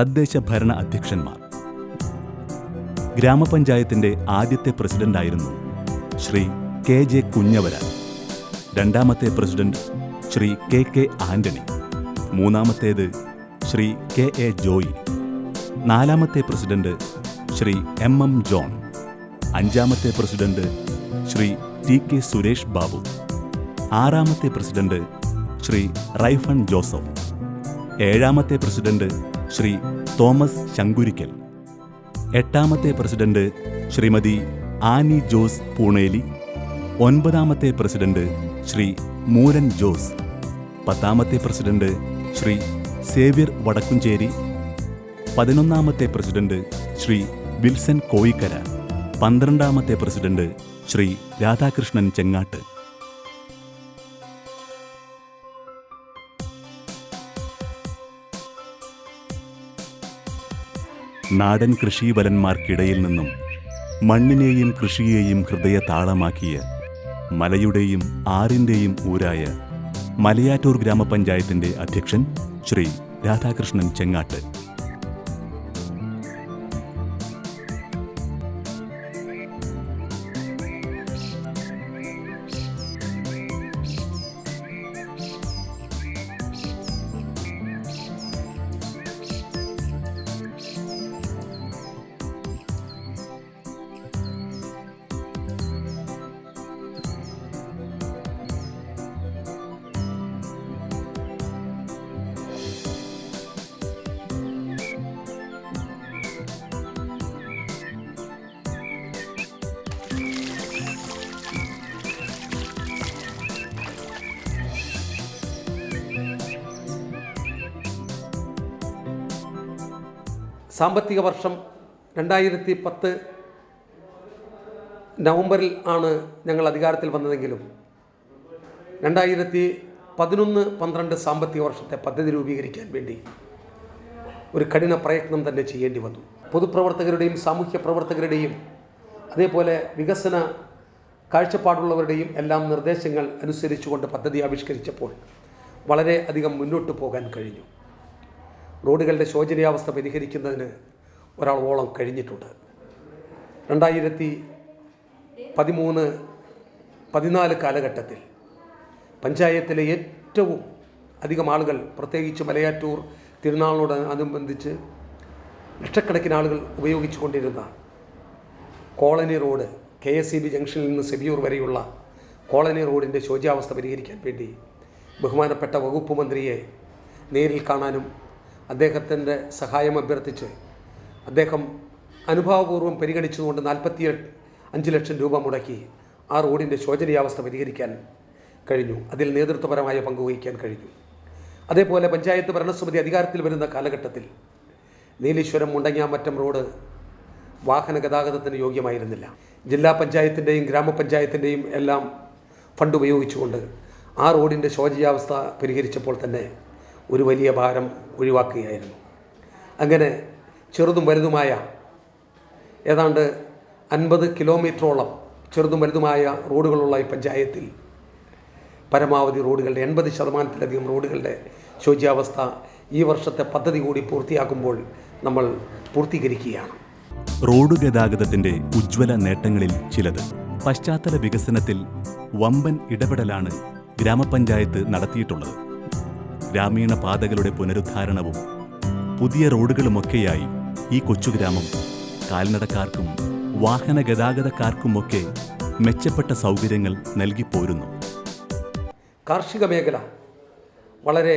തദ്ദേശ ഭരണ അധ്യക്ഷന്മാർ. ഗ്രാമപഞ്ചായത്തിന്റെ ആദ്യത്തെ പ്രസിഡന്റായിരുന്നു ശ്രീ കെ ജെ കുഞ്ഞവരാൻ. രണ്ടാമത്തെ president Shri K K Antony. മൂന്നാമത്തേത് ശ്രീ കെ എ ജോയി. നാലാമത്തെ president Shri M M John. അഞ്ചാമത്തെ president Shri T K Suresh Babu. ആറാമത്തെ പ്രസിഡന്റ് ശ്രീ റൈഫൺ ജോസഫ്. ഏഴാമത്തെ പ്രസിഡന്റ് ശ്രീ തോമസ് ശങ്കുരിക്കൽ. എട്ടാമത്തെ പ്രസിഡന്റ് ശ്രീമതി ആനി ജോസ് പൂണേലി. ഒൻപതാമത്തെ പ്രസിഡന്റ് ശ്രീ മൂരൻ ജോസ്. പത്താമത്തെ പ്രസിഡന്റ് ശ്രീ സേവ്യർ വടക്കുംചേരി. പതിനൊന്നാമത്തെ പ്രസിഡന്റ് ശ്രീ വിൽസൺ കോയിക്കര പന്ത്രണ്ടാമത്തെ പ്രസിഡന്റ് ശ്രീ രാധാകൃഷ്ണൻ ചെങ്ങാട്ട്. നാടൻ കൃഷിവലന്മാർക്കിടയിൽ നിന്നും മണ്ണിനെയും കൃഷിയെയും ഹൃദയ താളമാക്കിയ മലയുടെയും ആറിന്റെയും ഊരായ മലയാറ്റൂർ ഗ്രാമപഞ്ചായത്തിന്റെ അധ്യക്ഷൻ ശ്രീ രാധാകൃഷ്ണൻ ചെങ്ങാട്ട്. സാമ്പത്തിക വർഷം രണ്ടായിരത്തി പത്ത് നവംബറിൽ ആണ് ഞങ്ങൾ അധികാരത്തിൽ വന്നതെങ്കിലും രണ്ടായിരത്തി പതിനൊന്ന് പന്ത്രണ്ട് സാമ്പത്തിക വർഷത്തെ പദ്ധതി രൂപീകരിക്കാൻ വേണ്ടി ഒരു കഠിന പ്രയത്നം തന്നെ ചെയ്യേണ്ടി വന്നു. പൊതുപ്രവർത്തകരുടെയും സാമൂഹ്യ പ്രവർത്തകരുടെയും അതേപോലെ വികസന കാഴ്ചപ്പാടുള്ളവരുടെയും എല്ലാം നിർദ്ദേശങ്ങൾ അനുസരിച്ചുകൊണ്ട് പദ്ധതി ആവിഷ്കരിച്ചപ്പോൾ വളരെ അധികം മുന്നോട്ട് പോകാൻ കഴിഞ്ഞു. റോഡുകളുടെ ശോചനീയാവസ്ഥ പരിഹരിക്കുന്നതിന് ഒരാളോളം കഴിഞ്ഞിട്ടുണ്ട്. രണ്ടായിരത്തി പതിമൂന്ന് പതിനാല് കാലഘട്ടത്തിൽ പഞ്ചായത്തിലെ ഏറ്റവും അധികം ആളുകൾ പ്രത്യേകിച്ച് മലയാറ്റൂർ തിരുനാളിനോട് അനുബന്ധിച്ച് ലക്ഷക്കണക്കിന് ആളുകൾ ഉപയോഗിച്ചു കൊണ്ടിരുന്ന colony road K S E B ജംഗ്ഷനിൽ നിന്ന് സെബിയൂർ വരെയുള്ള കോളനി റോഡിന്റെ ശോച്യാവസ്ഥ പരിഹരിക്കാൻ വേണ്ടി ബഹുമാനപ്പെട്ട വകുപ്പ് മന്ത്രിയെ നേരിൽ കാണാനും അദ്ദേഹത്തിന്റെ സഹായം അഭ്യർത്ഥിച്ച് അദ്ദേഹം അനുഭാവപൂർവം പരിഗണിച്ചുകൊണ്ട് നാൽപ്പത്തി അഞ്ച് ലക്ഷം രൂപ മുടക്കി ആ റോഡിന്റെ ശോചനീയാവസ്ഥ പരിഹരിക്കാൻ കഴിഞ്ഞു. അതിൽ നേതൃത്വപരമായ പങ്കുവഹിക്കാൻ കഴിഞ്ഞു. അതേപോലെ പഞ്ചായത്ത് ഭരണസമിതി അധികാരത്തിൽ വരുന്ന കാലഘട്ടത്തിൽ നീലീശ്വരം മുണ്ടങ്ങാമറ്റം റോഡ് വാഹന ഗതാഗതത്തിന് യോഗ്യമായിരുന്നില്ല. ജില്ലാ പഞ്ചായത്തിന്റെയും ഗ്രാമപഞ്ചായത്തിന്റെയും എല്ലാം ഫണ്ട് ഉപയോഗിച്ചുകൊണ്ട് ആ റോഡിന്റെ ശോചനീയാവസ്ഥ പരിഹരിച്ചപ്പോൾ തന്നെ ഒരു വലിയ ഭാരം ഒഴിവാക്കുകയായിരുന്നു. അങ്ങനെ ചെറുതും വലുതുമായ ഏതാണ്ട് അൻപത് കിലോമീറ്ററോളം ചെറുതും വലുതുമായ റോഡുകളുള്ള ഈ പഞ്ചായത്തിൽ പരമാവധി റോഡുകളുടെ എൺപത് ശതമാനത്തിലധികം റോഡുകളുടെ ശോച്യാവസ്ഥ ഈ വർഷത്തെ പദ്ധതി കൂടി പൂർത്തിയാക്കുമ്പോൾ നമ്മൾ പൂർത്തീകരിക്കുകയാണ്. റോഡ് ഗതാഗതത്തിന്റെ ഉജ്ജ്വല നേട്ടങ്ങളിൽ ചിലത്. പശ്ചാത്തല വികസനത്തിൽ വമ്പൻ ഇടപെടലാണ് ഗ്രാമപഞ്ചായത്ത് നടത്തിയിട്ടുള്ളത്. ഗ്രാമീണ പാതകളുടെ പുനരുദ്ധാരണവും പുതിയ റോഡുകളുമൊക്കെയായി ഈ കൊച്ചുഗ്രാമം കാൽനടക്കാർക്കും വാഹന ഗതാഗതക്കാർക്കുമൊക്കെ മെച്ചപ്പെട്ട സൗകര്യങ്ങൾ നൽകിപ്പോരുന്നു കാർഷിക മേഖല വളരെ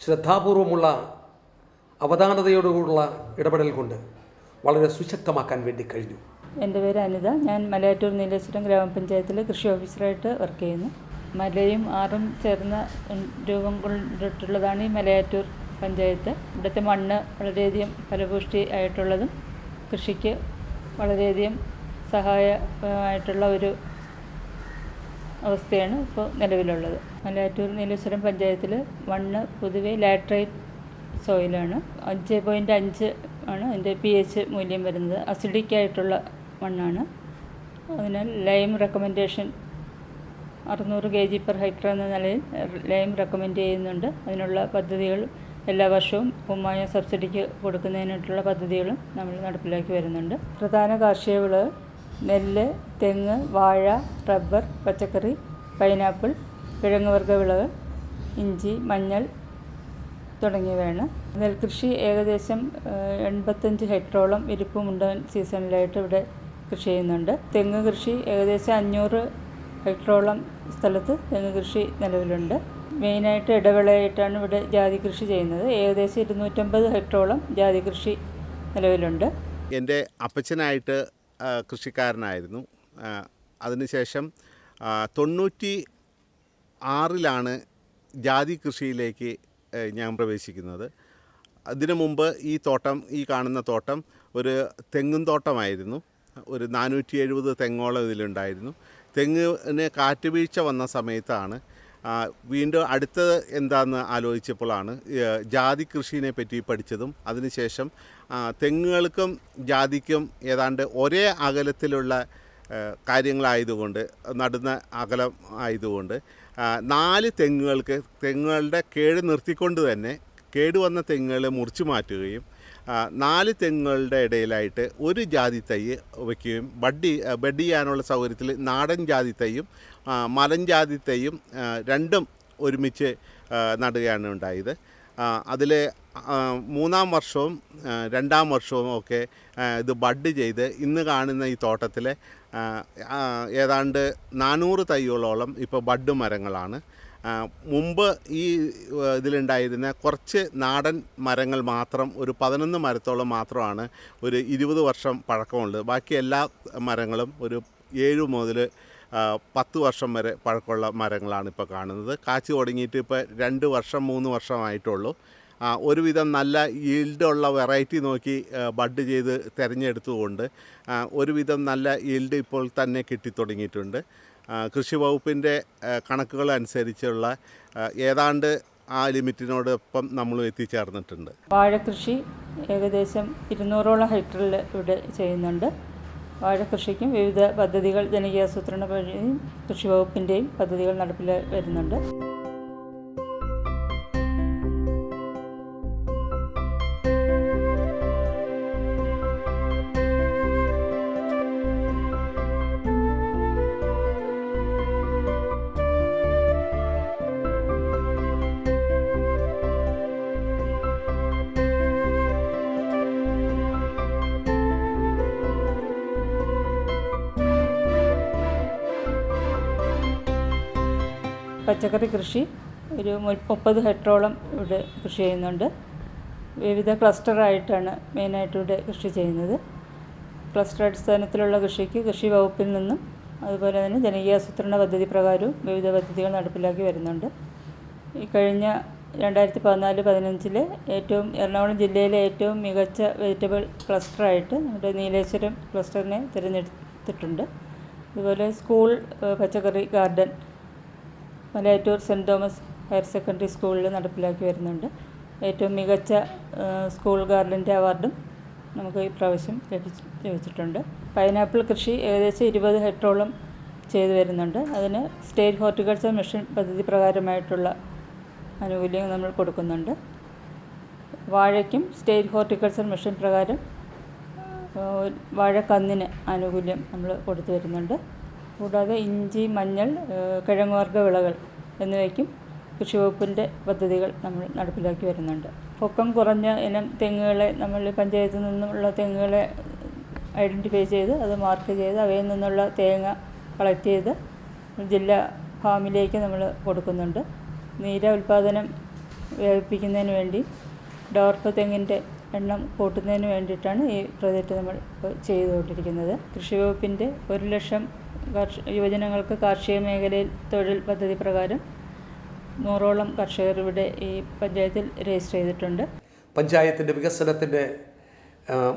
ശ്രദ്ധാപൂർവമുള്ള അവധാനതയോടുകൂടുള്ള ഇടപെടൽ കൊണ്ട് വളരെ സുശക്തമാക്കാൻ വേണ്ടി കഴിഞ്ഞു. എന്റെ പേര് അനിത. ഞാൻ മലയാറ്റൂർ നീലേശ്വരം ഗ്രാമപഞ്ചായത്തിലെ കൃഷി ഓഫീസറായിട്ട് വർക്ക് ചെയ്യുന്നു. മലയും ആറും ചേർന്ന രൂപം കൊണ്ടിട്ടുള്ളതാണ് ഈ മലയാറ്റൂർ പഞ്ചായത്ത്. ഇവിടുത്തെ മണ്ണ് വളരെയധികം ഫലപുഷ്ടി ആയിട്ടുള്ളതും കൃഷിക്ക് വളരെയധികം സഹായമായിട്ടുള്ള ഒരു അവസ്ഥയാണ് ഇപ്പോൾ നിലവിലുള്ളത്. മലയാറ്റൂർ നീലേശ്വരം പഞ്ചായത്തിൽ മണ്ണ് പൊതുവെ ലാട്രൈറ്റ് സോയിലാണ്. അഞ്ച് പോയിന്റ് അഞ്ച് ആണ് അതിന്റെ പി എച്ച് മൂല്യം വരുന്നത്. അസിഡിക് ആയിട്ടുള്ള മണ്ണാണ്. അതിനാൽ ലൈം റെക്കമെൻഡേഷൻ അറുന്നൂറ് കെ ജി പെർ ഹെക്ടർ എന്ന നിലയിൽ ലൈം റെക്കമെൻഡ് ചെയ്യുന്നുണ്ട്. അതിനുള്ള പദ്ധതികൾ എല്ലാ വർഷവും ഉമ്മായ സബ്സിഡിക്ക് കൊടുക്കുന്നതിനായിട്ടുള്ള പദ്ധതികളും നമ്മൾ നടപ്പിലാക്കി വരുന്നുണ്ട്. പ്രധാന കാർഷിക വിളകൾ നെല്ല് തെങ്ങ് വാഴ റബ്ബർ പച്ചക്കറി പൈനാപ്പിൾ കിഴങ്ങുവർഗ വിളകൾ ഇഞ്ചി മഞ്ഞൾ തുടങ്ങിയവയാണ്. നെൽകൃഷി ഏകദേശം എൺപത്തഞ്ച് ഹെക്ടറോളം വിരിപ്പ് സീസണിലായിട്ട് ഇവിടെ കൃഷി ചെയ്യുന്നുണ്ട്. തെങ്ങ് കൃഷി ഏകദേശം അഞ്ഞൂറ് ഹെക്ടറോളം സ്ഥലത്ത് തെങ്ങ് കൃഷി നിലവിലുണ്ട്. മെയിനായിട്ട് ഇടവിളയായിട്ടാണ് ഇവിടെ ജാതി കൃഷി ചെയ്യുന്നത്. ഏകദേശം ഇരുന്നൂറ്റമ്പത് ഹെക്ടറോളം ജാതി കൃഷി നിലവിലുണ്ട്. എന്റെ അപ്പച്ചനായിട്ട് കൃഷിക്കാരനായിരുന്നു. അതിനുശേഷം തൊണ്ണൂറ്റി ആറിലാണ് ജാതി കൃഷിയിലേക്ക് ഞാൻ പ്രവേശിക്കുന്നത്. അതിനു മുമ്പ് ഈ തോട്ടം ഈ കാണുന്ന തോട്ടം ഒരു തെങ്ങും തോട്ടമായിരുന്നു. ഒരു നാനൂറ്റി എഴുപത് തെങ്ങോളം ഇതിലുണ്ടായിരുന്നു. തെങ്ങിന് കാറ്റ് വീഴ്ച വന്ന സമയത്താണ് വീണ്ടും അടുത്തത് എന്താണെന്ന് ആലോചിച്ചപ്പോഴാണ് ജാതി കൃഷിനെ പറ്റി പഠിച്ചതും അതിനുശേഷം തെങ്ങുകൾക്കും ജാതിക്കും ഏതാണ്ട് ഒരേ അകലത്തിലുള്ള കാര്യങ്ങളായതുകൊണ്ട് നടുന്ന അകലം ആയതുകൊണ്ട് നാല് തെങ്ങുകൾക്ക് തെങ്ങുകളുടെ കേട് നിർത്തിക്കൊണ്ട് തന്നെ കേടുവന്ന തെങ്ങുകൾ മുറിച്ചു മാറ്റുകയും നാല് തെങ്ങുകളുടെ ഇടയിലായിട്ട് ഒരു ജാതി തൈ വയ്ക്കുകയും ബഡ് ബഡ് ചെയ്യാനുള്ള സൗകര്യത്തിൽ നാടൻ ജാതി തൈയും മലൻ ജാതി തൈയും രണ്ടും ഒരുമിച്ച് നടുകയാണ് ഉണ്ടായത്. അതിൽ മൂന്നാം വർഷവും രണ്ടാം വർഷവും ഒക്കെ ഇത് ബഡ് ചെയ്ത് ഇന്ന് കാണുന്ന ഈ തോട്ടത്തിലെ ഏതാണ്ട് നാനൂറ് തൈകളോളം ഇപ്പോൾ ബഡ് മരങ്ങളാണ്. മുമ്പ് ഈ ഇതിലുണ്ടായിരുന്ന കുറച്ച് നാടൻ മരങ്ങൾ മാത്രം ഒരു പതിനൊന്ന് മരത്തോളം മാത്രമാണ് ഒരു ഇരുപത് വർഷം പഴക്കമുള്ളത്. ബാക്കി എല്ലാ മരങ്ങളും ഒരു ഏഴ് മുതൽ പത്ത് വർഷം വരെ പഴക്കമുള്ള മരങ്ങളാണ് ഇപ്പോൾ കാണുന്നത്. കാച്ചു തുടങ്ങിയിട്ട് ഇപ്പോൾ രണ്ട് വർഷം മൂന്ന് വർഷമായിട്ടുള്ളൂ. ഒരുവിധം നല്ല ഈൽഡുള്ള വെറൈറ്റി നോക്കി ബഡ് ചെയ്ത് തിരഞ്ഞെടുത്തുകൊണ്ട് ഒരുവിധം നല്ല ഈൽഡ് ഇപ്പോൾ തന്നെ കിട്ടിത്തുടങ്ങിയിട്ടുണ്ട്. കൃഷി വകുപ്പിന്റെ കണക്കുകൾ അനുസരിച്ചുള്ള ഏതാണ്ട് ആ ലിമിറ്റിനോടൊപ്പം നമ്മൾ എത്തിച്ചേർന്നിട്ടുണ്ട്. വാഴക്കൃഷി ഏകദേശം ഇരുന്നൂറോളം ഹെക്ടറിൽ ഇവിടെ ചെയ്യുന്നുണ്ട്. വാഴക്കൃഷിക്കും വിവിധ പദ്ധതികൾ ജനകീയാസൂത്രണ വഴിയും കൃഷി വകുപ്പിന്റെയും പദ്ധതികൾ നടപ്പിൽ വരുന്നുണ്ട്. പച്ചക്കറി കൃഷി ഒരു മുപ്പത് ഹെക്ടറോളം ഇവിടെ കൃഷി ചെയ്യുന്നുണ്ട്. വിവിധ ക്ലസ്റ്ററായിട്ടാണ് മെയിനായിട്ട് ഇവിടെ കൃഷി ചെയ്യുന്നത്. ക്ലസ്റ്റർ അടിസ്ഥാനത്തിലുള്ള കൃഷിക്ക് കൃഷി വകുപ്പിൽ നിന്നും അതുപോലെ തന്നെ ജനകീയ ആസൂത്രണ പദ്ധതി പ്രകാരവും വിവിധ പദ്ധതികൾ നടപ്പിലാക്കി വരുന്നുണ്ട്. ഈ കഴിഞ്ഞ രണ്ടായിരത്തി പതിനാല് പതിനഞ്ചിലെ ഏറ്റവും എറണാകുളം ജില്ലയിലെ ഏറ്റവും മികച്ച വെജിറ്റബിൾ ക്ലസ്റ്ററായിട്ട് നമ്മുടെ നീലേശ്വരം ക്ലസ്റ്ററിനെ തിരഞ്ഞെടുത്തിട്ടുണ്ട്. അതുപോലെ സ്കൂൾ പച്ചക്കറി garden Malayattoor saint Thomas higher secondary സ്കൂളിൽ നടപ്പിലാക്കി വരുന്നുണ്ട്. ഏറ്റവും മികച്ച സ്കൂൾ ഗാർഡന്റെ അവാർഡും നമുക്ക് ഈ പ്രാവശ്യം ലഭിച്ച് ലഭിച്ചിട്ടുണ്ട്. പൈനാപ്പിൾ കൃഷി ഏകദേശം ഇരുപത് ഹെക്ടറോളം ചെയ്തു വരുന്നുണ്ട്. അതിന് സ്റ്റേറ്റ് ഹോർട്ടിക്കൾച്ചർ മിഷൻ പദ്ധതി പ്രകാരമായിട്ടുള്ള ആനുകൂല്യങ്ങൾ നമ്മൾ കൊടുക്കുന്നുണ്ട്. വാഴയ്ക്കും സ്റ്റേറ്റ് ഹോർട്ടിക്കൾച്ചർ മിഷൻ പ്രകാരം വാഴ വാഴക്കന്നിന് ആനുകൂല്യം നമ്മൾ കൊടുത്തു വരുന്നുണ്ട്. കൂടാതെ ഇഞ്ചി മഞ്ഞൾ കിഴങ്ങുവർഗ വിളകൾ എന്നിവയ്ക്കും കൃഷി വകുപ്പിന്റെ പദ്ധതികൾ നമ്മൾ നടപ്പിലാക്കി വരുന്നുണ്ട്. പൊക്കം കുറഞ്ഞ ഇനം തെങ്ങുകളെ നമ്മൾ പഞ്ചായത്തിൽ നിന്നുള്ള തെങ്ങുകളെ ഐഡന്റിഫൈ ചെയ്ത് അത് മാർക്ക് ചെയ്ത് അവയിൽ നിന്നുള്ള തേങ്ങ കളക്ട് ചെയ്ത് ജില്ലാ ഫാമിലേക്ക് നമ്മൾ കൊടുക്കുന്നുണ്ട്. നീര ഉൽപ്പാദനം വ്യാപിപ്പിക്കുന്നതിന് വേണ്ടി ഡോർപ്പ് തെങ്ങിന്റെ എണ്ണം കൂട്ടുന്നതിന് വേണ്ടിയിട്ടാണ് ഈ പ്രോജക്റ്റ് നമ്മൾ ചെയ്തുകൊണ്ടിരിക്കുന്നത്. കൃഷി വകുപ്പിന്റെ ഒരു ലക്ഷം യുവജനങ്ങൾക്ക് കാർഷിക മേഖലയിൽ തൊഴിൽ പദ്ധതി പ്രകാരം നൂറോളം കർഷകർ ഇവിടെ ഈ പഞ്ചായത്തിൽ രജിസ്റ്റർ ചെയ്തിട്ടുണ്ട്. പഞ്ചായത്തിന്റെ വികസനത്തിന്റെ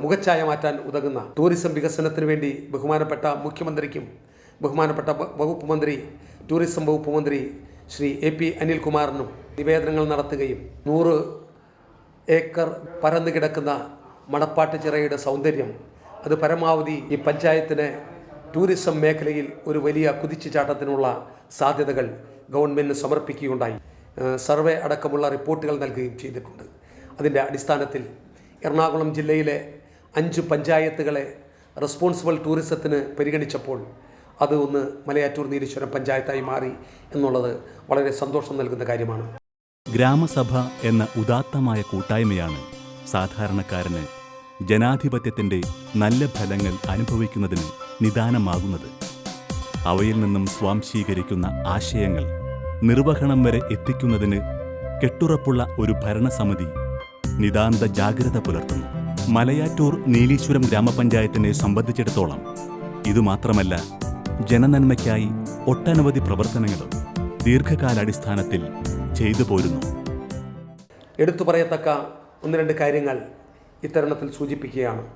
മുഖച്ഛായ മാറ്റാൻ ഉതകുന്ന ടൂറിസം വികസനത്തിന് വേണ്ടി ബഹുമാനപ്പെട്ട മുഖ്യമന്ത്രിക്കും ബഹുമാനപ്പെട്ട വകുപ്പ് മന്ത്രി ടൂറിസം വകുപ്പ് മന്ത്രി ശ്രീ എ പി അനിൽകുമാറിനും നിവേദനങ്ങൾ നടത്തുകയും നൂറ് ഏക്കർ പരന്നു കിടക്കുന്ന മണപ്പാട്ട് ചിറയുടെ സൗന്ദര്യം അത് പരമാവധി ഈ പഞ്ചായത്തിന് ടൂറിസം മേഖലയിൽ ഒരു വലിയ കുതിച്ചുചാട്ടത്തിനുള്ള സാധ്യതകൾ ഗവൺമെന്റിന് സമർപ്പിക്കുകയുണ്ടായി. സർവേ അടക്കമുള്ള റിപ്പോർട്ടുകൾ നൽകുകയും ചെയ്തിട്ടുണ്ട്. അതിന്റെ അടിസ്ഥാനത്തിൽ എറണാകുളം ജില്ലയിലെ അഞ്ച് പഞ്ചായത്തുകളെ റെസ്പോൺസിബിൾ ടൂറിസത്തിന് പരിഗണിച്ചപ്പോൾ അത് ഒന്ന് മലയാറ്റൂർ നീലീശ്വരം പഞ്ചായത്തായി മാറി എന്നുള്ളത് വളരെ സന്തോഷം നൽകുന്ന കാര്യമാണ്. ഗ്രാമസഭ എന്ന ഉദാത്തമായ കൂട്ടായ്മയാണ് സാധാരണക്കാരന് ജനാധിപത്യത്തിന്റെ നല്ല ഫലങ്ങൾ അനുഭവിക്കുന്നതിന് നിദാനമാകുന്നത്. അവയിൽ നിന്നും സ്വാംശീകരിക്കുന്ന ആശയങ്ങൾ നിർവഹണം വരെ എത്തിക്കുന്നതിന് കെട്ടുറപ്പുള്ള ഒരു ഭരണസമിതി നിതാന്ത ജാഗ്രത പുലർത്തുന്നു. മലയാറ്റൂർ നീലീശ്വരം ഗ്രാമപഞ്ചായത്തിനെ സംബന്ധിച്ചിടത്തോളം ഇതുമാത്രമല്ല ജനനന്മയ്ക്കായി ഒട്ടനവധി പ്രവർത്തനങ്ങളും ദീർഘകാലാടിസ്ഥാനത്തിൽ ചെയ്തു പോരുന്നു. എടുത്തു പറയത്തക്ക ഒന്ന് രണ്ട് കാര്യങ്ങൾ ഇത്തരുണത്തിൽ സൂചിപ്പിക്കുകയാണ്.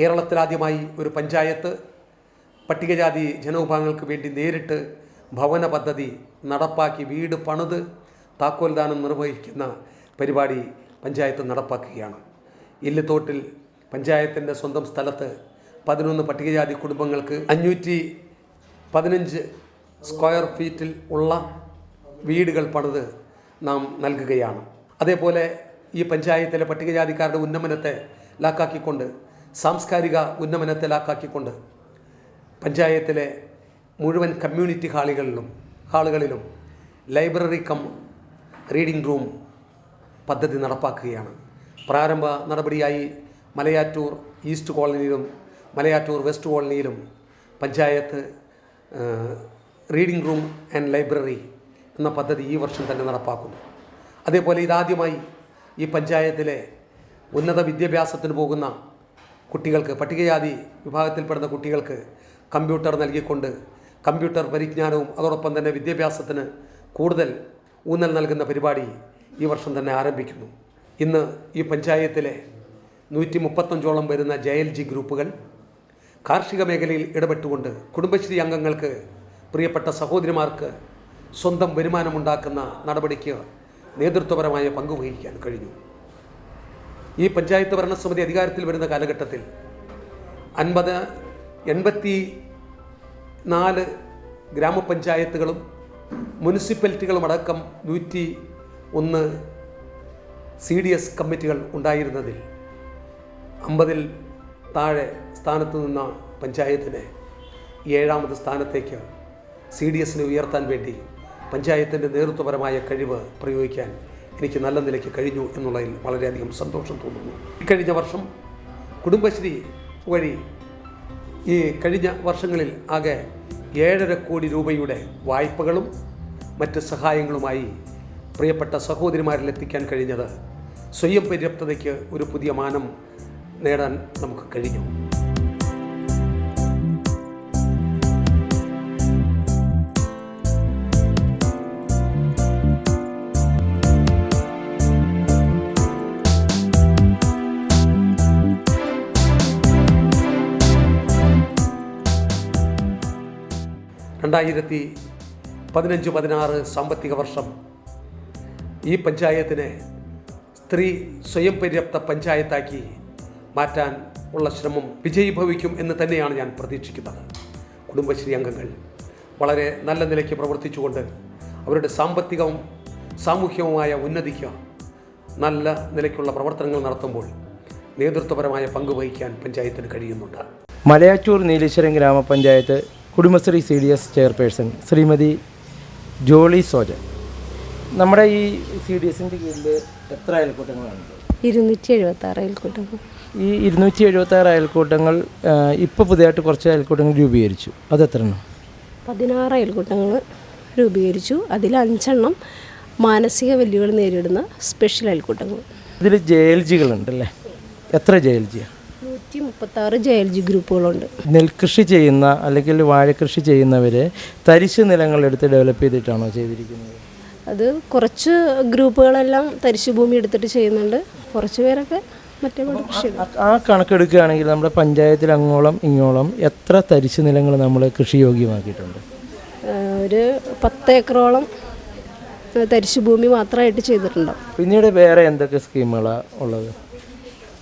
കേരളത്തിലാദ്യമായി ഒരു പഞ്ചായത്ത് പട്ടികജാതി ജനവിഭാഗങ്ങൾക്ക് വേണ്ടി നേരിട്ട് ഭവന പദ്ധതി നടപ്പാക്കി വീട് പണിത് താക്കോൽദാനം നിർവഹിക്കുന്ന പരിപാടി പഞ്ചായത്ത് നടപ്പാക്കുകയാണ്. ഇല്ലിത്തോട്ടിൽ പഞ്ചായത്തിന്റെ സ്വന്തം സ്ഥലത്ത് പതിനൊന്ന് പട്ടികജാതി കുടുംബങ്ങൾക്ക് അഞ്ഞൂറ്റി പതിനഞ്ച് സ്ക്വയർ ഫീറ്റിൽ ഉള്ള വീടുകൾ പണിത് നാം നൽകുകയാണ്. അതേപോലെ ഈ പഞ്ചായത്തിലെ പട്ടികജാതിക്കാരുടെ ഉന്നമനത്തെ ലാക്കാക്കിക്കൊണ്ട് സാംസ്കാരിക ഉന്നമനത്തെ ലാക്കാക്കിക്കൊണ്ട് പഞ്ചായത്തിലെ മുഴുവൻ കമ്മ്യൂണിറ്റി ഹാളുകളിലും ഹാളുകളിലും ലൈബ്രറി കം റീഡിംഗ് റൂം പദ്ധതി നടപ്പാക്കുകയാണ്. പ്രാരംഭ നടപടിയായി മലയാറ്റൂർ ഈസ്റ്റ് കോളനിയിലും Malayattoor west കോളനിയിലും panchayat reading room and library എന്ന പദ്ധതി ഈ വർഷം തന്നെ നടപ്പാക്കുന്നു. അതേപോലെ ഇതാദ്യമായി ഈ പഞ്ചായത്തിലെ ഉന്നത വിദ്യാഭ്യാസത്തിന് പോകുന്ന കുട്ടികൾക്ക് പട്ടികജാതി വിഭാഗത്തിൽപ്പെടുന്ന കുട്ടികൾക്ക് കമ്പ്യൂട്ടർ നൽകിക്കൊണ്ട് കമ്പ്യൂട്ടർ പരിജ്ഞാനവും അതോടൊപ്പം തന്നെ വിദ്യാഭ്യാസത്തിന് കൂടുതൽ ഊന്നൽ നൽകുന്ന പരിപാടി ഈ വർഷം തന്നെ ആരംഭിക്കുന്നു. ഇന്ന് ഈ പഞ്ചായത്തിലെ നൂറ്റി മുപ്പത്തഞ്ചോളം വരുന്ന ജെ എൽ ജി ഗ്രൂപ്പുകൾ കാർഷിക മേഖലയിൽ ഇടപെട്ടുകൊണ്ട് കുടുംബശ്രീ അംഗങ്ങൾക്ക് പ്രിയപ്പെട്ട സഹോദരിമാർക്ക് സ്വന്തം വരുമാനമുണ്ടാക്കുന്ന നടപടിക്ക് നേതൃത്വപരമായ പങ്ക് വഹിക്കാൻ കഴിഞ്ഞു. ഈ പഞ്ചായത്ത് ഭരണസമിതി അധികാരത്തിൽ വരുന്ന കാലഘട്ടത്തിൽ അൻപത് എൺപത്തി നാല് ഗ്രാമപഞ്ചായത്തുകളും മുനിസിപ്പാലിറ്റികളും അടക്കം നൂറ്റി ഒന്ന് സി ഡി എസ് കമ്മിറ്റികൾ ഉണ്ടായിരുന്നതിൽ അമ്പതിൽ താഴെ സ്ഥാനത്ത് നിന്ന പഞ്ചായത്തിനെ ഏഴാമത് സ്ഥാനത്തേക്ക് സി ഡി എസിനെ ഉയർത്താൻ വേണ്ടി പഞ്ചായത്തിന്റെ നേതൃത്വപരമായ കഴിവ് പ്രയോഗിക്കാൻ എനിക്ക് നല്ല നിലയ്ക്ക് കഴിഞ്ഞു എന്നുള്ളതിൽ വളരെയധികം സന്തോഷം തോന്നുന്നു. ഇക്കഴിഞ്ഞ വർഷം കുടുംബശ്രീ വഴി ഈ കഴിഞ്ഞ വർഷങ്ങളിൽ ആകെ ഏഴര കോടി രൂപയുടെ വായ്പകളും മറ്റ് സഹായങ്ങളുമായി പ്രിയപ്പെട്ട സഹോദരിമാരിൽ എത്തിക്കാൻ കഴിഞ്ഞത് സ്വയം പര്യാപ്തതയ്ക്ക് ഒരു പുതിയ മാനം നേടാൻ നമുക്ക് കഴിഞ്ഞു. രണ്ടായിരത്തി പതിനഞ്ച് പതിനാറ് സാമ്പത്തിക വർഷം. ഈ പഞ്ചായത്തിനെ സ്ത്രീ സ്വയം പര്യാപ്ത പഞ്ചായത്താക്കി മാറ്റാൻ ഉള്ള ശ്രമം വിജയീഭവിക്കും എന്ന് തന്നെയാണ് ഞാൻ പ്രതീക്ഷിക്കുന്നത്. കുടുംബശ്രീ അംഗങ്ങൾ വളരെ നല്ല നിലയ്ക്ക് പ്രവർത്തിച്ചുകൊണ്ട് അവരുടെ സാമ്പത്തികവും സാമൂഹ്യവുമായ ഉന്നതിക്ക് നല്ല നിലയ്ക്കുള്ള പ്രവർത്തനങ്ങൾ നടത്തുമ്പോൾ നേതൃത്വപരമായ പങ്ക് വഹിക്കാൻ പഞ്ചായത്തിന് കഴിയുന്നുണ്ട്. മലയാറ്റൂർ നീലേശ്വരം ഗ്രാമപഞ്ചായത്ത് Kudumbashree C D S chairperson Shrimati Jolly Soja നമ്മുടെ ഈ സി ഡി എസിന്റെ കീഴിൽ എത്ര അയൽക്കൂട്ടങ്ങളാണുള്ളത്? ഇരുന്നൂറ്റി എഴുപത്തി ആറ് അയൽക്കൂട്ടങ്ങൾ. ഈ ഇരുന്നൂറ്റി എഴുപത്തി ആറ് അയൽക്കൂട്ടങ്ങൾ ഇപ്പോൾ പുതിയതായിട്ട് കുറച്ച് അയൽക്കൂട്ടങ്ങൾ രൂപീകരിച്ചു. അത് എത്ര എണ്ണം പതിനാറ് അയൽക്കൂട്ടങ്ങൾ രൂപീകരിച്ചു. അതിൽ അഞ്ചെണ്ണം മാനസിക വെല്ലുവിളി നേരിടുന്ന സ്പെഷ്യൽ അയൽക്കൂട്ടങ്ങൾ. ഇതിൽ ജെ എൽ ജികളുണ്ടല്ലേ? എത്ര ജെ എൽ ജിയാണ് നൂറ്റി മുപ്പത്താറ് ജെ എൽ ജി ഗ്രൂപ്പുകളുണ്ട്. നെൽകൃഷി ചെയ്യുന്ന അല്ലെങ്കിൽ വാഴകൃഷി ചെയ്യുന്നവരെ തരിശ് നിലങ്ങളെടുത്ത് ഡെവലപ്പ് ചെയ്തിട്ടാണോ ചെയ്തിരിക്കുന്നത്? അത് കുറച്ച് ഗ്രൂപ്പുകളെല്ലാം തരിശു ഭൂമി എടുത്തിട്ട് ചെയ്യുന്നുണ്ട്. കുറച്ച് പേരൊക്കെ മറ്റേ കൃഷി ആ- കണക്കെടുക്കുകയാണെങ്കിൽ നമ്മുടെ പഞ്ചായത്തിൽ അങ്ങോളം ഇങ്ങോളം എത്ര തരിശു നിലങ്ങൾ നമ്മൾ കൃഷിയോഗ്യമാക്കിയിട്ടുണ്ട്? യോഗ്യമാക്കിയിട്ടുണ്ട് ഒരു പത്ത് ഏക്കറോളം തരിശു ഭൂമി മാത്രമായിട്ട് ചെയ്തിട്ടുണ്ടാവും. പിന്നീട് വേറെ എന്തൊക്കെ സ്കീമുകളാണ് ഉള്ളത്?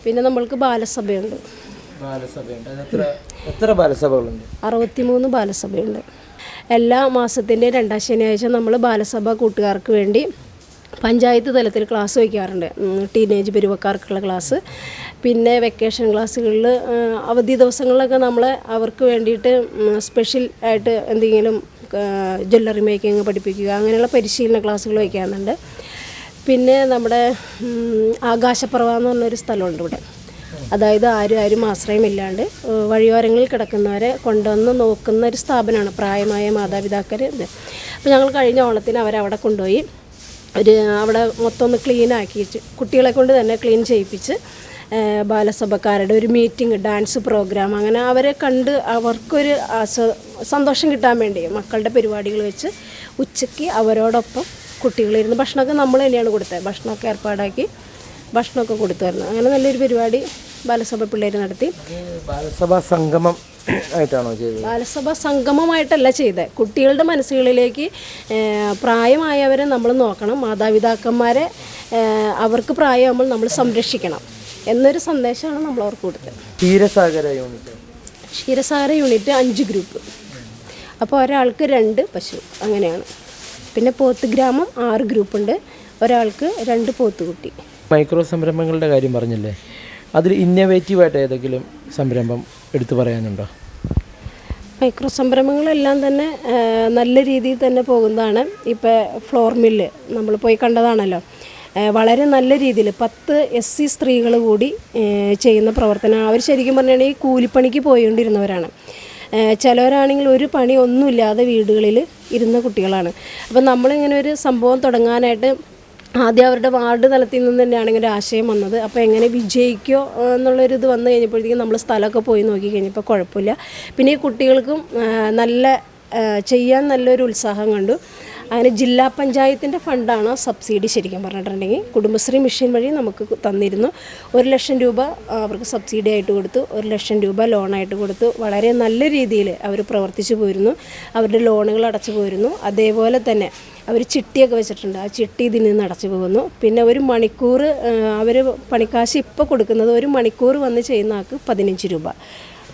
പിന്നെ നമ്മൾക്ക് ബാലസഭയുണ്ട്. ബാലസഭകളുണ്ട്? അറുപത്തിമൂന്ന് ബാലസഭയുണ്ട്. എല്ലാ മാസത്തിന്റെ രണ്ടാം ശനിയാഴ്ച നമ്മൾ ബാലസഭ കൂട്ടുകാർക്ക് വേണ്ടി പഞ്ചായത്ത് തലത്തിൽ ക്ലാസ് വയ്ക്കാറുണ്ട്. ടീനേജ് പെരുവക്കാർക്കുള്ള ക്ലാസ്. പിന്നെ വെക്കേഷൻ ക്ലാസ്സുകളിൽ അവധി ദിവസങ്ങളിലൊക്കെ നമ്മൾ അവർക്ക് വേണ്ടിയിട്ട് സ്പെഷ്യൽ ആയിട്ട് എന്തെങ്കിലും ജ്വല്ലറി മേക്കിംഗ് പഠിപ്പിക്കുക അങ്ങനെയുള്ള പരിശീലന ക്ലാസ്സുകൾ വയ്ക്കാറുണ്ട്. പിന്നെ നമ്മുടെ ആകാശപ്രവ എന്ന് പറഞ്ഞൊരു സ്ഥലമുണ്ട് ഇവിടെ. അതായത് ആരും ആരും ആശ്രയമില്ലാണ്ട് വഴിയോരങ്ങളിൽ കിടക്കുന്നവരെ കൊണ്ടുവന്ന് നോക്കുന്ന ഒരു സ്ഥാപനമാണ് പ്രായമായ മാതാപിതാക്കൾ അപ്പോൾ ഞങ്ങൾ കഴിഞ്ഞ ഓണത്തിന് അവരവിടെ കൊണ്ടുപോയി ഒരു അവിടെ മൊത്തം ഒന്ന് ക്ലീൻ ആക്കിയിട്ട് കുട്ടികളെ കൊണ്ട് തന്നെ ക്ലീൻ ചെയ്യിപ്പിച്ച് ബാലസഭക്കാരുടെ ഒരു മീറ്റിംഗ് ഡാൻസ് പ്രോഗ്രാം അങ്ങനെ അവരെ കണ്ട് അവർക്കൊരു സന്തോഷം കിട്ടാൻ വേണ്ടി മക്കളുടെ പരിപാടികൾ വെച്ച് ഉച്ചയ്ക്ക് അവരോടൊപ്പം കുട്ടികളിരുന്ന് ഭക്ഷണമൊക്കെ നമ്മൾ തന്നെയാണ് കൊടുത്തത്. ഭക്ഷണമൊക്കെ ഏർപ്പാടാക്കി ഭക്ഷണമൊക്കെ കൊടുത്തായിരുന്നു അങ്ങനെ നല്ലൊരു പരിപാടി ബാലസഭ പിള്ളേർ നടത്തി. ബാലസഭാ സംഗമം ആയിട്ടാണോ ചെയ്തത്? ബാലസഭ സംഗമമായിട്ടല്ല ചെയ്തത് കുട്ടികളുടെ മനസ്സുകളിലേക്ക് പ്രായമായവരെ നമ്മൾ നോക്കണം. മാതാപിതാക്കന്മാരെ അവർക്ക് പ്രായമാകുമ്പോൾ നമ്മൾ സംരക്ഷിക്കണം എന്നൊരു സന്ദേശമാണ് നമ്മൾ അവർക്ക് കൊടുത്തത്. ക്ഷീരസാഗര യൂണിറ്റ്. ക്ഷീരസാഗര യൂണിറ്റ് അഞ്ച് ഗ്രൂപ്പ്. അപ്പോൾ ഒരാൾക്ക് രണ്ട് പശു അങ്ങനെയാണ്. പിന്നെ പോത്ത് ഗ്രാമം ആറ് ഗ്രൂപ്പുണ്ട്. ഒരാൾക്ക് രണ്ട് പോത്തുകുട്ടി. മൈക്രോ സംരംഭങ്ങളുടെ കാര്യം പറഞ്ഞില്ലേ? അതിൽ ഇന്നവേറ്റീവായിട്ട് ഏതെങ്കിലും സംരംഭം എടുത്തു പറയാനുണ്ടോ? മൈക്രോ സംരംഭങ്ങളെല്ലാം തന്നെ നല്ല രീതിയിൽ തന്നെ പോകുന്നതാണ്. ഇപ്പോൾ ഫ്ലോർ മില്ല് നമ്മൾ പോയി കണ്ടതാണല്ലോ. വളരെ നല്ല രീതിയിൽ പത്ത് എസ് സി സ്ത്രീകൾ കൂടി ചെയ്യുന്ന പ്രവർത്തനം. അവർ ശരിക്കും ഈ കൂലിപ്പണിക്ക് പോയിക്കൊണ്ടിരുന്നവരാണ്. ചിലവരാണെങ്കിൽ ഒരു പണി ഒന്നുമില്ലാതെ വീടുകളിൽ ഇരുന്ന കുട്ടികളാണ്. അപ്പം നമ്മളിങ്ങനെ ഒരു സംഭവം തുടങ്ങാനായിട്ട് ആദ്യം അവരുടെ വാർഡ് തലത്തിൽ നിന്ന് തന്നെയാണ് ഇങ്ങനെ ആശയം വന്നത്. അപ്പോൾ എങ്ങനെ വിജയിക്കോ എന്നുള്ളൊരിത് വന്നു കഴിഞ്ഞപ്പോഴത്തേക്കും നമ്മൾ സ്ഥലമൊക്കെ പോയി നോക്കി കഴിഞ്ഞപ്പോൾ കുഴപ്പമില്ല. പിന്നെ ഈ കുട്ടികൾക്കും നല്ല ചെയ്യാൻ നല്ലൊരു ഉത്സാഹം കണ്ടു. അങ്ങനെ ജില്ലാ പഞ്ചായത്തിന്റെ ഫണ്ടാണ് സബ്സിഡി ശരിക്കും പറഞ്ഞിട്ടുണ്ടെങ്കിൽ കുടുംബശ്രീ മിഷൻ വഴി നമുക്ക് തന്നിരുന്നു. ഒരു ലക്ഷം രൂപ അവർക്ക് സബ്സിഡി ആയിട്ട് കൊടുത്തു. ഒരു ലക്ഷം രൂപ ലോണായിട്ട് കൊടുത്തു. വളരെ നല്ല രീതിയിൽ അവർ പ്രവർത്തിച്ചു പോയിരുന്നു. അവരുടെ ലോണുകൾ അടച്ചു പോയിരുന്നു. അതേപോലെ തന്നെ അവർ ചിട്ടിയൊക്കെ വെച്ചിട്ടുണ്ട്. ആ ചിട്ടി ഇതിൽ നിന്ന് അടച്ചു പോകുന്നു. പിന്നെ ഒരു മണിക്കൂർ അവർ പണിക്കാശ് ഇപ്പോൾ കൊടുക്കുന്നത് ഒരു മണിക്കൂർ വന്ന് ചെയ്യുന്ന ആൾക്ക് പതിനഞ്ച് രൂപ.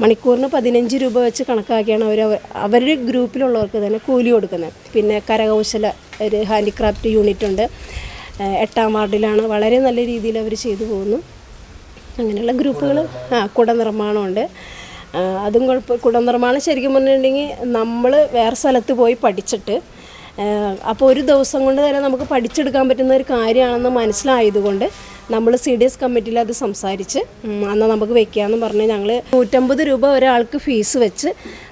മണിക്കൂറിന് പതിനഞ്ച് രൂപ വെച്ച് കണക്കാക്കിയാണ് അവർ അവരുടെ ഗ്രൂപ്പിലുള്ളവർക്ക് തന്നെ കൂലി കൊടുക്കുന്നത്. പിന്നെ കരകൗശല ഒരു ഹാൻഡിക്രാഫ്റ്റ് യൂണിറ്റ് ഉണ്ട്. എട്ടാം വാർഡിലാണ്. വളരെ നല്ല രീതിയിൽ അവർ ചെയ്തു പോകുന്നു. അങ്ങനെയുള്ള ഗ്രൂപ്പുകൾ ആ കുട നിർമ്മാണമുണ്ട് അതും കുഴപ്പം കുട നിർമ്മാണം ശരിക്കും പറഞ്ഞിട്ടുണ്ടെങ്കിൽ നമ്മൾ വേറെ സ്ഥലത്ത് പോയി പഠിച്ചിട്ട് അപ്പോൾ ഒരു ദിവസം കൊണ്ട് തന്നെ നമുക്ക് പഠിച്ചെടുക്കാൻ പറ്റുന്ന ഒരു കാര്യമാണെന്ന് മനസ്സിലായതുകൊണ്ട് നമ്മൾ സി ഡി എസ് കമ്മിറ്റിയിൽ അത് സംസാരിച്ച് എന്നാൽ നമുക്ക് വെക്കാമെന്ന് പറഞ്ഞ് ഞങ്ങൾ നൂറ്റമ്പത് രൂപ ഒരാൾക്ക് ഫീസ് വെച്ച്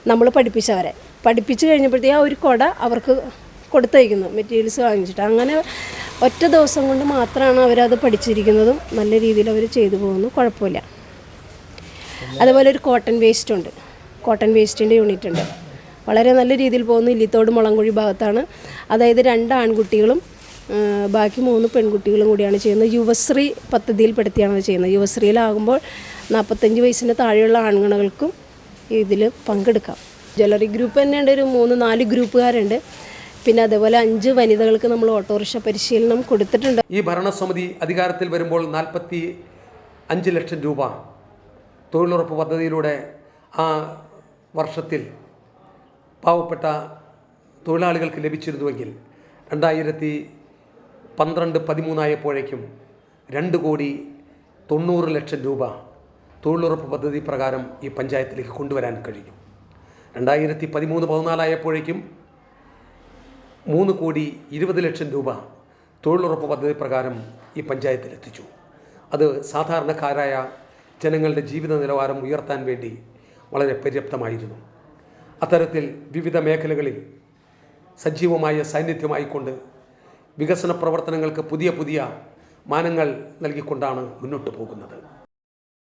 നമ്മൾ പഠിപ്പിച്ചവരെ. പഠിപ്പിച്ചു കഴിഞ്ഞപ്പോഴത്തേക്ക് ആ ഒരു കുട അവർക്ക് കൊടുത്തയക്കുന്നു മെറ്റീരിയൽസ് വാങ്ങിച്ചിട്ട്. അങ്ങനെ ഒറ്റ ദിവസം കൊണ്ട് മാത്രമാണ് അവരത് പഠിച്ചിരിക്കുന്നതും നല്ല രീതിയിൽ അവർ ചെയ്തു പോകുന്നു കുഴപ്പമില്ല. അതുപോലെ ഒരു കോട്ടൺ വേസ്റ്റ് ഉണ്ട്. കോട്ടൺ വേസ്റ്റിന്റെ യൂണിറ്റ് ഉണ്ട്. വളരെ നല്ല രീതിയിൽ പോകുന്നു ഇല്ലിത്തോട് മുളങ്കുഴി ഭാഗത്താണ്. അതായത് രണ്ട് ആൺകുട്ടികളും ബാക്കി മൂന്ന് പെൺകുട്ടികളും കൂടിയാണ് ചെയ്യുന്നത്. യുവശ്രീ പദ്ധതിയിൽപ്പെടുത്തിയാണ് ചെയ്യുന്നത്. യുവശ്രീയിലാകുമ്പോൾ നാൽപ്പത്തഞ്ച് വയസ്സിന് താഴെയുള്ള ആൺഗണകൾക്കും ഇതിൽ പങ്കെടുക്കാം. ജ്വല്ലറി ഗ്രൂപ്പ് തന്നെയുണ്ട്. ഒരു മൂന്ന് നാല് ഗ്രൂപ്പുകാരുണ്ട്. പിന്നെ അതേപോലെ അഞ്ച് വനിതകൾക്ക് നമ്മൾ ഓട്ടോറിക്ഷ പരിശീലനം കൊടുത്തിട്ടുണ്ട്. ഈ ഭരണസമിതി അധികാരത്തിൽ വരുമ്പോൾ നാൽപ്പത്തി അഞ്ച് ലക്ഷം രൂപ തൊഴിലുറപ്പ് പദ്ധതിയിലൂടെ ആ വർഷത്തിൽ പാവപ്പെട്ട തൊഴിലാളികൾക്ക് ലഭിച്ചിരുന്നുവെങ്കിൽ രണ്ടായിരത്തി പന്ത്രണ്ട് പതിമൂന്നായപ്പോഴേക്കും രണ്ട് കോടി തൊണ്ണൂറ് ലക്ഷം രൂപ തൊഴിലുറപ്പ് പദ്ധതി പ്രകാരം ഈ പഞ്ചായത്തിലേക്ക് കൊണ്ടുവരാൻ കഴിഞ്ഞു. രണ്ടായിരത്തി പതിമൂന്ന് പതിനാലായപ്പോഴേക്കും മൂന്ന് കോടി ഇരുപത് ലക്ഷം രൂപ തൊഴിലുറപ്പ് പദ്ധതി പ്രകാരം ഈ പഞ്ചായത്തിലെത്തിച്ചു. അത് സാധാരണക്കാരായ ജനങ്ങളുടെ ജീവിത നിലവാരം ഉയർത്താൻ വേണ്ടി വളരെ പര്യാപ്തമായിരുന്നു. അത്തരത്തിൽ വിവിധ മേഖലകളിൽ സജീവമായ സാന്നിധ്യമായിക്കൊണ്ട് വികസന പ്രവർത്തനങ്ങൾക്ക് പുതിയ പുതിയ മാനങ്ങൾ നൽകിക്കൊണ്ടാണ് മുന്നോട്ട് പോകുന്നത്.